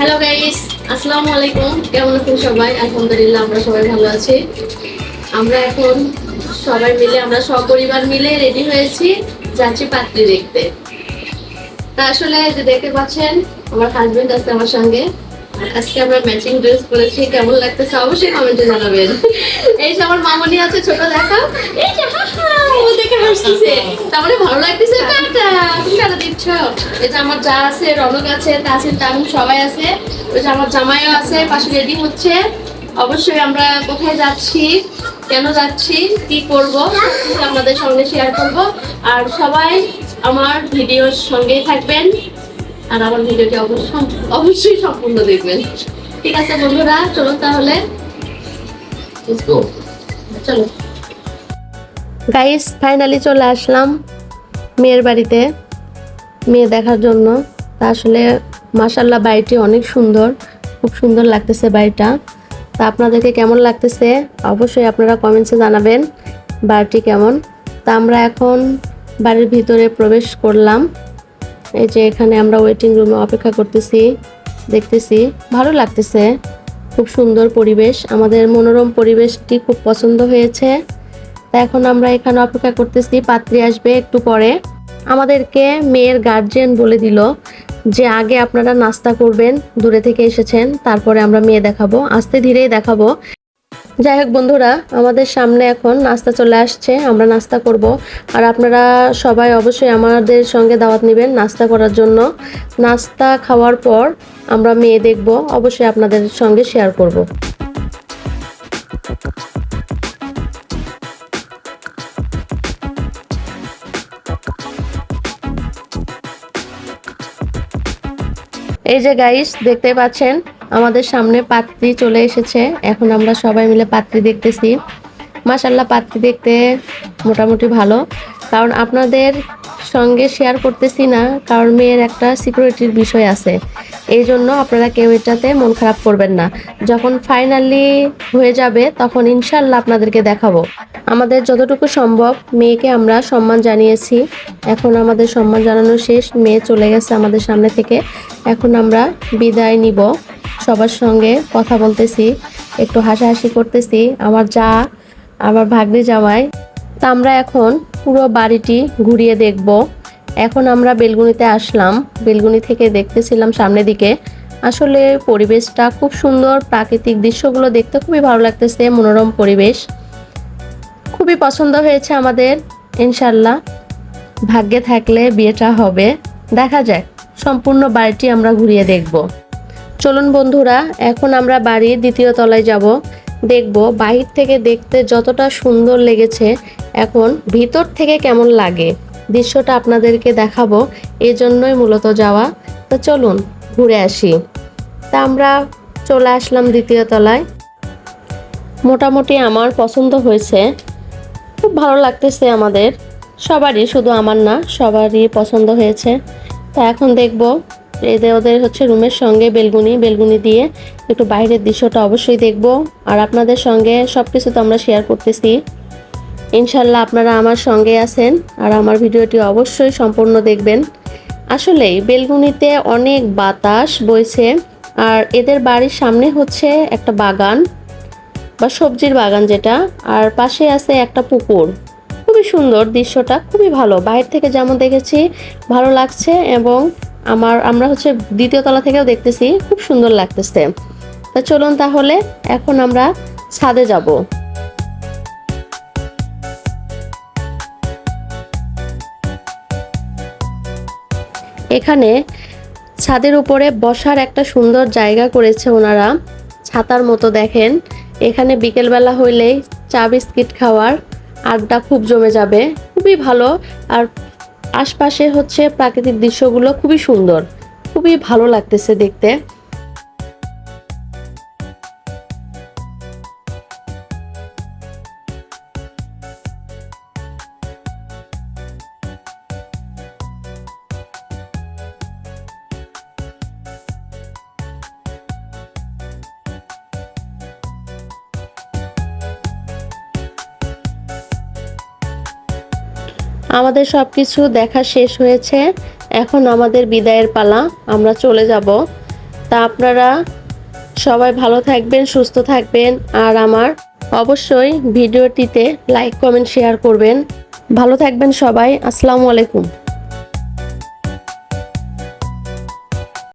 Hello guys আসসালামু আলাইকুম কেমন আছেন সবাই? আলহামদুলিল্লাহ, আমরা সবাই ভালো আছি। আমরা এখন সবাই মিলে, আমরা সপরিবার মিলে রেডি হয়েছি যাচ্ছি পাত্রী দেখতে। তা আসলে যে দেখতে পাচ্ছেন, আমার হাজবেন্ড আছে আমার সঙ্গে। আজকে আমরা ম্যাচিং ড্রেস পরেছি, কেমন লাগতেছে অবশ্যই কমেন্টে জানাবেন। এই যে আমার মামনি আছে ছোট দেখা। এই যে ও দেখে হাসতেছে। তার মানে ভালো লাগতেছে টাটা তুমি দিচ্ছ? এই যে আমার যা আছে, রনক আছে, তাসিন, তামিম সবাই আছে। ওই যে আমার জামাইও আছে, পাশে রেডি হচ্ছে। অবশ্যই আমরা কোথায় যাচ্ছি, কেন যাচ্ছি, কি করব আপনাদের সঙ্গে শেয়ার করব। আর সবাই আমার ভিডিওর সঙ্গেই থাকবেন। আর আমার ভিডিওটি অবশ্যই অবশ্যই সম্পূর্ণ দেখবেন। ঠিক আছে বন্ধুরা, চলুন তাহলে। চলো। গাইস ফাইনালি চলে আসলাম মেয়ের বাড়িতে। মেয়ে দেখার জন্য। তা আসলে মাসাল্লাহ বাড়িটি অনেক সুন্দর। খুব সুন্দর লাগতেছে বাড়িটা। তা আপনাদেরকে কেমন লাগতেছে? অবশ্যই আপনারা কমেন্টসে জানাবেন বাড়িটি কেমন। তা আমরা এখন বাড়ির ভিতরে প্রবেশ করলাম। এই যে এখানে আমরা ওয়েটিং রুমে অপেক্ষা করতেছি, দেখতেছি। ভালো লাগতেছে। খুব সুন্দর পরিবেশ। আমাদের মনোরম পরিবেশটি খুব পছন্দ হয়েছে। তা এখন আমরা এখানে অপেক্ষা করতেছি। পাত্রী আসবে একটু পরে। আমাদেরকে মেয়ের গার্জেন বলে দিল যে, আগে আপনারা নাস্তা করবেন, দূরে থেকে এসেছেন, তারপরে আমরা মেয়ে দেখাবো। আস্তে ধীরেই দেখাবো। যাই হোক বন্ধুরা, আমাদের সামনে এখন নাস্তা চলে আসছে, আমরা নাস্তা করব। আর আপনারা সবাই অবশ্যই আমাদের সঙ্গে দাওয়াত নেবেন নাস্তা করার জন্য। নাস্তা খাওয়ার পর আমরা মেয়ে দেখব, অবশ্যই আপনাদের সঙ্গে শেয়ার করব। এই যে গাইস দেখতে পাচ্ছেন? আমাদের সামনে পাত্রী চলে এসেছে। এখন আমরা সবাই মিলে পাত্রী দেখতেছি। মাসাল্লাহ পাত্রী দেখতে মোটামুটি ভালো। কারণ আপনাদের সঙ্গে শেয়ার করতেছি না, কারণ মেয়ের একটা সিকিউরিটির বিষয় আছে। এই জন্য আপনারা কেউ এটাতে মন খারাপ করবেন না। যখন ফাইনালি হয়ে যাবে, তখন ইনশাল্লাহ আপনাদেরকে দেখাবো। আমাদের যতটুকু সম্ভব মেয়েকে আমরা সম্মান জানিয়েছি। এখন আমাদের সম্মান জানানো শেষ। মেয়ে চলে গেছে আমাদের সামনে থেকে। এখন আমরা বিদায় নিব। সবার সঙ্গে কথা বলতেছি, একটু হাসাহাসি করতেছি। আমার যা, আমার ভাগ্নে জামাই। তা আমরা এখন পুরো বাড়িটি ঘুরিয়ে দেখব। এখন আমরা বেলগুনিতে আসলাম। বেলগুনি থেকে দেখতেছিলাম সামনের দিকে। আসলে পরিবেশটা খুব সুন্দর, প্রাকৃতিক দৃশ্যগুলো দেখতে খুবই ভালো লাগতেছে, মনোরম পরিবেশ। খুবই পছন্দ হয়েছে আমাদের, ইনশাল্লাহ। ভাগ্যে থাকলে বিয়েটা হবে। দেখা যাক, সম্পূর্ণ বাড়িটি আমরা ঘুরিয়ে দেখব। চলুন বন্ধুরা, এখন আমরা বাড়ির দ্বিতীয় তলায় যাব। দেখব বাহির থেকে দেখতে যতটা সুন্দর লেগেছে, এখন ভিতর থেকে কেমন লাগে। দৃশ্যটা আপনাদেরকে দেখাবো এই জন্যই মূলত যাওয়া। তো চলুন, ঘুরে আসি। তা আমরা চলে আসলাম দ্বিতীয় তলায়। মোটামুটি আমার পছন্দ হয়েছে। খুব ভালো লাগতেছে আমাদের। সবারই, শুধু আমার না, সবারই পছন্দ হয়েছে। তা এখন দেখব এদের ওদের হচ্ছে রুমের সঙ্গে বেলগুনি বেলগুনি দিয়ে একটু বাইরের দৃশ্যটা অবশ্যই দেখব। আর আপনাদের সঙ্গে সব কিছু তো আমরা শেয়ার করতেছি। ইনশাল্লাহ আপনারা আমার সঙ্গে আছেন আর আমার ভিডিওটি অবশ্যই সম্পূর্ণ দেখবেন। আসলেই বেলগুনিতে অনেক বাতাস বইছে আর এদের বাড়ির সামনে হচ্ছে একটা বাগান বা সবজির বাগান যেটা, আর পাশে আছে একটা পুকুর। খুবই সুন্দর দৃশ্যটা, খুবই ভালো। বাইরে থেকে যেমন দেখেছি, ভালো লাগছে এবং আমার, আমরা হচ্ছে দ্বিতীয় তলা থেকেও দেখতেছি, খুব সুন্দর লাগতেছে। তা চলুন তাহলে, এখন আমরা ছাদে যাব। এখানে ছাদের উপরে বসার একটা সুন্দর জায়গা করেছে ওনারা, ছাতার মতো দেখেন। এখানে বিকেলবেলা হইলেই চা বিস্কিট খাওয়ার আড্ডা খুব জমে যাবে, খুবই ভালো। আর আশপাশে হচ্ছে প্রাকৃতিক দৃশ্যগুলো খুবই সুন্দর। খুবই ভালো লাগতেছে দেখতে। আমাদের সব কিছু দেখা শেষ হয়েছে। এখন আমাদের বিদায়ের পালা। আমরা চলে যাব। তা আপনারা সবাই ভালো থাকবেন, সুস্থ থাকবেন। আর আমার অবশ্যই ভিডিওটিতে লাইক কমেন্ট শেয়ার করবেন। ভালো থাকবেন সবাই। আসসালামু আলাইকুম।